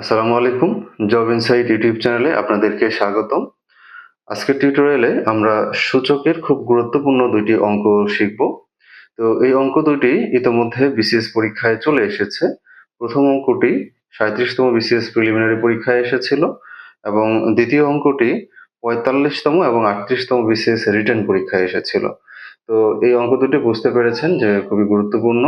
আসসালামু আলাইকুম, job insight YouTube চ্যানেলে আপনাদেরকে স্বাগতম। আজকের টিউটোরিয়ালে আমরা সূচকের খুব গুরুত্বপূর্ণ দুইটি অঙ্ক শিখব। তো এই অঙ্ক দুইটি ইতোমধ্যে বিসিএস পরীক্ষায় চলে এসেছে। প্রথম অঙ্কটি সাঁত্রিশতম বিসিএস প্রিলিমিনারি পরীক্ষায় এসেছিল এবং দ্বিতীয় অঙ্কটি পঁয়তাল্লিশতম এবং আটত্রিশতম বিসিএস রিটার্ন পরীক্ষায় এসেছিল। তো এই অঙ্ক দুটি বুঝতে পেরেছেন যে খুবই গুরুত্বপূর্ণ।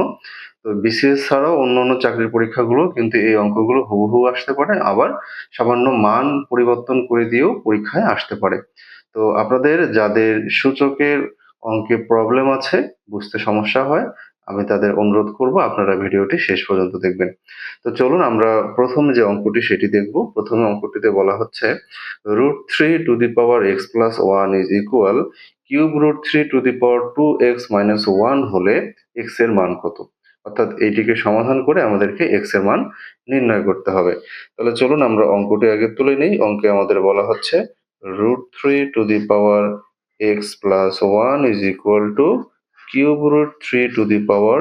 তো বিসিএস ছাড়াও অন্যান্য চাকরির পরীক্ষাগুলো কিন্তু এই অঙ্কগুলো হুবহু আসতে পারে, আবার সামান্য মান পরিবর্তন করে দিয়েও পরীক্ষায় আসতে পারে। তো আপনাদের যাদের সূচকের অঙ্কে প্রবলেম আছে, বুঝতে সমস্যা হয়, আমি তাদের অনুরোধ করব আপনারা ভিডিওটি শেষ পর্যন্ত দেখবেন। তো চলুন আমরা প্রথম যে অঙ্কটি সেটি দেখব। প্রথমে অঙ্কটিতে বলা হচ্ছে root three to the power x plus one is equal cube root three to the power two x minus one হলে এক্সের মান কত? অর্থাৎ এইটিকে সমাধান করে আমাদেরকে এক্সের মান নির্ণয় করতে হবে। তাহলে চলুন আমরা অঙ্কটি আগে তুলে নিই। অঙ্কে আমাদের বলা হচ্ছে root three to the power x plus one is equal to cube root three to the power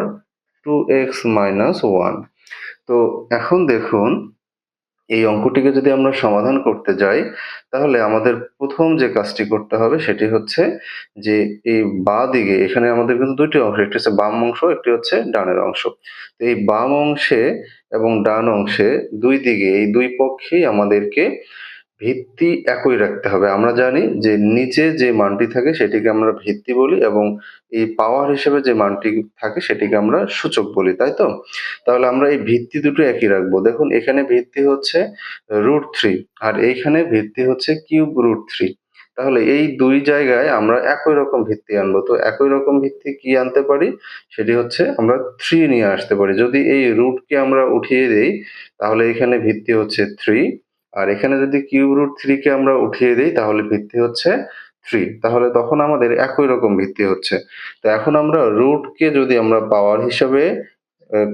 two x minus one তো এখন দেখুন এই অঙ্কটিকে যদি আমরা সমাধান করতে যাই, তাহলে আমাদের প্রথম যে কাজটি করতে হবে সেটি হচ্ছে যে এই বা দিকে, এখানে আমাদের কিন্তু দুইটি অংশ, একটি হচ্ছে বাম অংশ, একটি হচ্ছে ডানের অংশ। তো এই বাম অংশে এবং ডান অংশে দুই দিকে, এই দুই পক্ষেই আমাদেরকে ভিত্তি একই রাখতে হবে। আমরা জানি যে নিচে যে মানটি থাকে সেটিকে আমরা ভিত্তি বলি এবং এই পাওয়ার হিসেবে যে মানটি থাকে সেটিকে আমরা সূচক বলি, তাই তো? তাহলে আমরা এই ভিত্তি দুটো একই রাখব। দেখুন, এখানে ভিত্তি হচ্ছে রুট থ্রি আর এইখানে ভিত্তি হচ্ছে কিউব রুট থ্রি তাহলে এই দুই জায়গায় আমরা একই রকম ভিত্তি আনব। তো একই রকম ভিত্তি কি আনতে পারি? সেটি হচ্ছে আমরা থ্রি নিয়ে আসতে পারি। যদি এই রুটকে আমরা উঠিয়ে দেই, তাহলে এখানে ভিত্তি হচ্ছে থ্রি আর এখানে যদি কিউব রুট থ্রিকে আমরা উঠিয়ে দিই, তাহলে ভিত্তি হচ্ছে থ্রি। তাহলে তখন আমাদের একই রকম ভিত্তি হচ্ছে। তো এখন আমরা রুটকে যদি আমরা পাওয়ার হিসাবে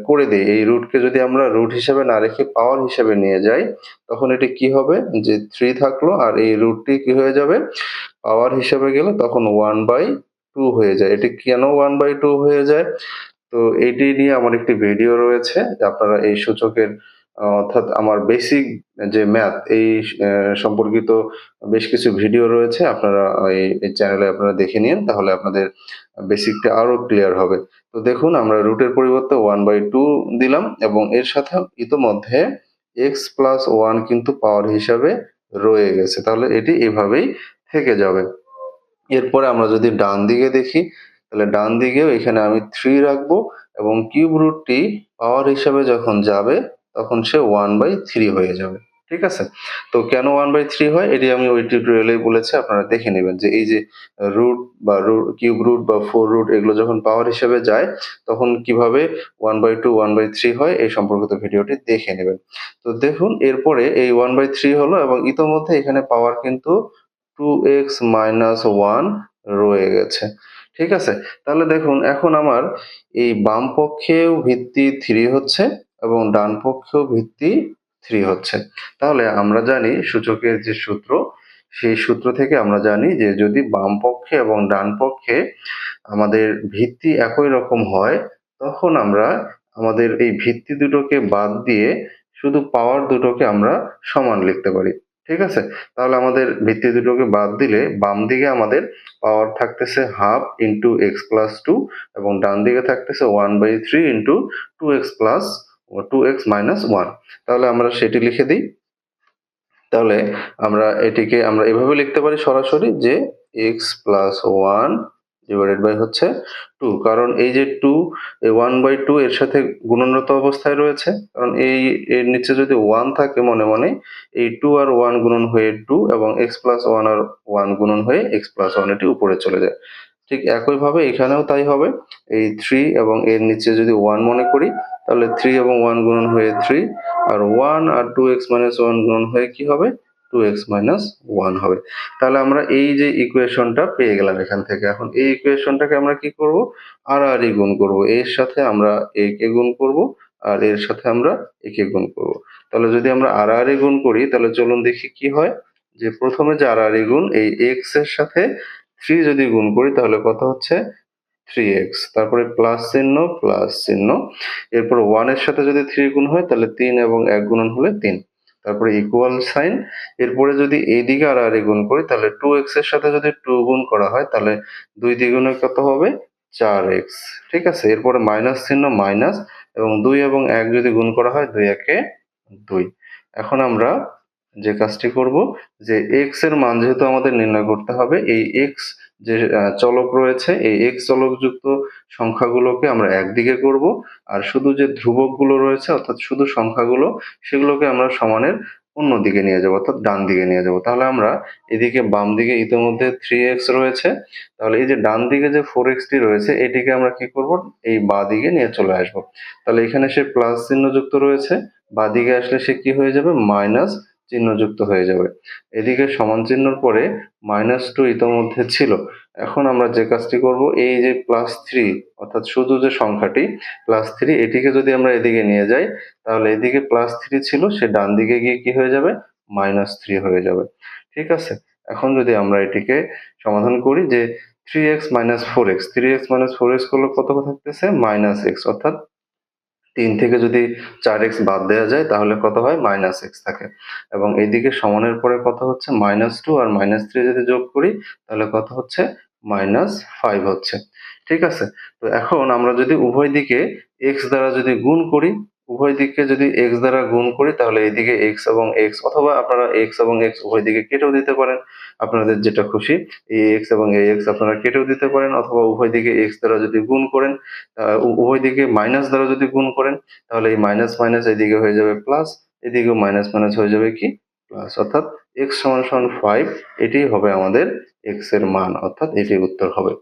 করে দিই, এই রুটকে যদি আমরা রুট হিসাবে না রেখে পাওয়ার হিসাবে নিয়ে যাই, তখন এটি কি হবে? যে থ্রি থাকল আর এই রুটটি কি হয়ে যাবে? পাওয়ার হিসাবে গেলে তখন ওয়ান বাই টু হয়ে যায়। এটি কেন ওয়ান বাই টু হয়ে যায়? তো এটি নিয়ে আমার একটি ভিডিও রয়েছে আপনারা এই সূচকের অর্থাৎ আমার বেসিক যে ম্যাথ এই সম্পর্কিত বেশ কিছু ভিডিও রয়েছে, আপনারা এই চ্যানেলে আপনারা দেখে নিন, তাহলে আপনাদের বেসিকটা আরও ক্লিয়ার হবে। তো দেখুন, আমরা রুটের পরিবর্তে ওয়ান বাই টু দিলাম, এবং এর সাথে ইতোমধ্যে এক্স প্লাস ওয়ান কিন্তু পাওয়ার হিসাবে রয়ে গেছে। তাহলে এটি এভাবেই থেকে যাবে। এরপরে আমরা যদি ডান দিকে দেখি, তাহলে ডান দিকেও এখানে আমি থ্রি রাখব, এবং কিউব রুটটি পাওয়ার হিসাবে যখন যাবে তখন সে ওয়ান বাই থ্রি হয়ে যাবে, ঠিক আছে? তো কেন ওয়ান বাই থ্রি হয়? এটি আমি ওই টিউটোরিয়ালেই বলেছি, আপনারা দেখে নেবেন যে এই যে রুট বা রুট কিউব রুট বা ফোর রুট এগুলো যখন পাওয়ার হিসেবে যায়, তখন কীভাবে one by two one by three হয়? এই সম্পর্কিত ভিডিওটি দেখে নেবেন। তো দেখুন, এরপরে এই ওয়ান বাই থ্রি হলো এবং ইতোমধ্যে এখানে পাওয়ার কিন্তু টু এক্স মাইনাস ওয়ান রয়ে গেছে, ঠিক আছে? তাহলে দেখুন, এখন আমার এই বাম পক্ষেও ভিত্তি থ্রি হচ্ছে এবং ডান পক্ষেও ভিত্তি থ্রি হচ্ছে। তাহলে আমরা জানি সূচকের যে সূত্র, সেই সূত্র থেকে আমরা জানি যে যদি বাম পক্ষে এবং ডান পক্ষে আমাদের ভিত্তি একই রকম হয়, তখন আমরা আমাদের এই ভিত্তি দুটোকে বাদ দিয়ে শুধু পাওয়ার দুটোকে আমরা সমান লিখতে পারি। ঠিক আছে? তাহলে আমাদের ভিত্তি দুটোকে বাদ দিলে বাম দিকে আমাদের পাওয়ার থাকতেছে half into x plus two এবং ডান দিকে থাকতেছে one by three into two x plus two x minus one তাহলে আমরা সেটি লিখে দিই। তাহলে আমরা এটিকে, আমরা এভাবে লিখতে পারি সরাসরি যে x plus one divided by হচ্ছে টু কারণ এই যে টু ওয়ান বাই টু এর সাথে গুণনরত অবস্থায় রয়েছে। কারণ এই, এর নিচে যদি ওয়ান থাকে মনে মনে, এই টু আর ওয়ান গুণন হয়ে টু এবং এক্স প্লাস ওয়ান আর ওয়ান গুণন হয়ে এক্স প্লাস ওয়ান এটি উপরে চলে যায়। ঠিক একইভাবে এখানেও তাই হবে। এই থ্রি এবং এর নিচে যদি ওয়ান মনে করি তাহলে থ্রি এবং ওয়ান গুণন হয়ে থ্রি আর ওয়ান আর টু এক্স মাইনাস ওয়ান গুণন হয়ে কি হবে? টু এক্স মাইনাস ওয়ান হবে। তাহলে আমরা এই যে ইকুয়েশনটা পেয়ে গেলাম এখান থেকে। এখন এই ইকুয়েশনটাকে আমরা কি করব? আর আর গুণ করব। এর সাথে আমরা এ কে গুণ করব, আর এর সাথে আমরা একে গুণ করব। তাহলে যদি আমরা আর আর গুণ করি, তাহলে চলুন দেখি কি হয়। যে প্রথমে যে আর আর গুণ, এই এক্সের সাথে থ্রি যদি গুণ করি, তাহলে কত হচ্ছে? থ্রি এক্স তারপরে প্লাস চিহ্ন প্লাস চিহ্ন, এরপর ওয়ানের সাথে যদি থ্রি গুণ হয়, তাহলে তিন এবং এক গুণন হলে তিন। তারপরে ইকুয়াল সাইন এরপরে যদি এইদিকে আর আর গুণ করি, তাহলে টু এক্সের সাথে যদি টু গুণ করা হয়, তাহলে দুই দ্বিগুণে কত হবে? চার এক্স ঠিক আছে? এরপরে মাইনাস চিহ্ন মাইনাস এবং দুই এবং এক যদি গুণ করা হয়, দুই একে দুই। এখন আমরা যে কাজটি করব, যে এক্সের মান যেহেতু আমাদের নির্ণয় করতে হবে, এই এক্স যে চলক রয়েছে, এই এক্স চলকযুক্ত সংখ্যাগুলোকে আমরা একদিকে করব, আর শুধু যে ধ্রুবকগুলো রয়েছে, অর্থাৎ শুধু সংখ্যাগুলো, সেগুলোকে আমরা সমানের অন্য দিকে নিয়ে যাব, অর্থাৎ ডান দিকে নিয়ে যাব। তাহলে আমরা এদিকে বাম দিকে ইতিমধ্যে থ্রি এক্স রয়েছে, তাহলে এই যে ডান দিকে যে ফোর এক্সটি রয়েছে, এটিকে আমরা কি করব? এই বা দিকে নিয়ে চলে আসব। তাহলে এখানে সে প্লাস চিহ্ন যুক্ত রয়েছে, বা দিকে আসলে সে কি হয়ে যাবে? মাইনাস চিহ্নযুক্ত হয়ে যাবে। এদিকে সমান চিহ্নর পরে মাইনাস টু ইতোমধ্যে ছিল। এখন আমরা যে কাজটি করব, এই যে প্লাস থ্রি অর্থাৎ শুধু যে সংখ্যাটি প্লাস থ্রি এটিকে যদি আমরা এদিকে নিয়ে যাই, তাহলে এদিকে প্লাস থ্রি ছিল, সে ডান দিকে গিয়ে কি হয়ে যাবে? মাইনাস থ্রি হয়ে যাবে। ঠিক আছে? এখন যদি আমরা এটিকে সমাধান করি যে three x minus four x three x minus four x করলে কত থাকতেছে? মাইনাস এক্স অর্থাৎ তিন থেকে যদি চার এক্স বাদ দেওয়া যায়, তাহলে কত হয়? মাইনাস এক্স থাকে। এবং এইদিকে সমানের পরে কত হচ্ছে? মাইনাস টু আর মাইনাস থ্রি যদি যোগ করি, তাহলে কত হচ্ছে? মাইনাস ফাইভ হচ্ছে। ঠিক আছে? তো এখন আমরা যদি উভয় দিকে এক্স দ্বারা যদি গুণ করি উভয় দিকে যদি এক্স দ্বারা গুণ করি, তাহলে এইদিকে এক্স এবং এক্স অথবা আপনারা এক্স এবং এক্স উভয় দিকে কেটেও দিতে পারেন। আপনাদের যেটা খুশি, এই এক্স এবং এই এক্স আপনারা কেটেও দিতে পারেন, অথবা উভয় দিকে এক্স দ্বারা যদি গুণ করেন উভয় দিকে মাইনাস দ্বারা যদি গুণ করেন, তাহলে এই মাইনাস মাইনাস এদিকে হয়ে যাবে প্লাস এদিকেও মাইনাস মাইনাস হয়ে যাবে কি? প্লাস অর্থাৎ এক্স সমান সমান ফাইভ এটি হবে আমাদের এক্সের মান। অর্থাৎ এটি উত্তর হবে।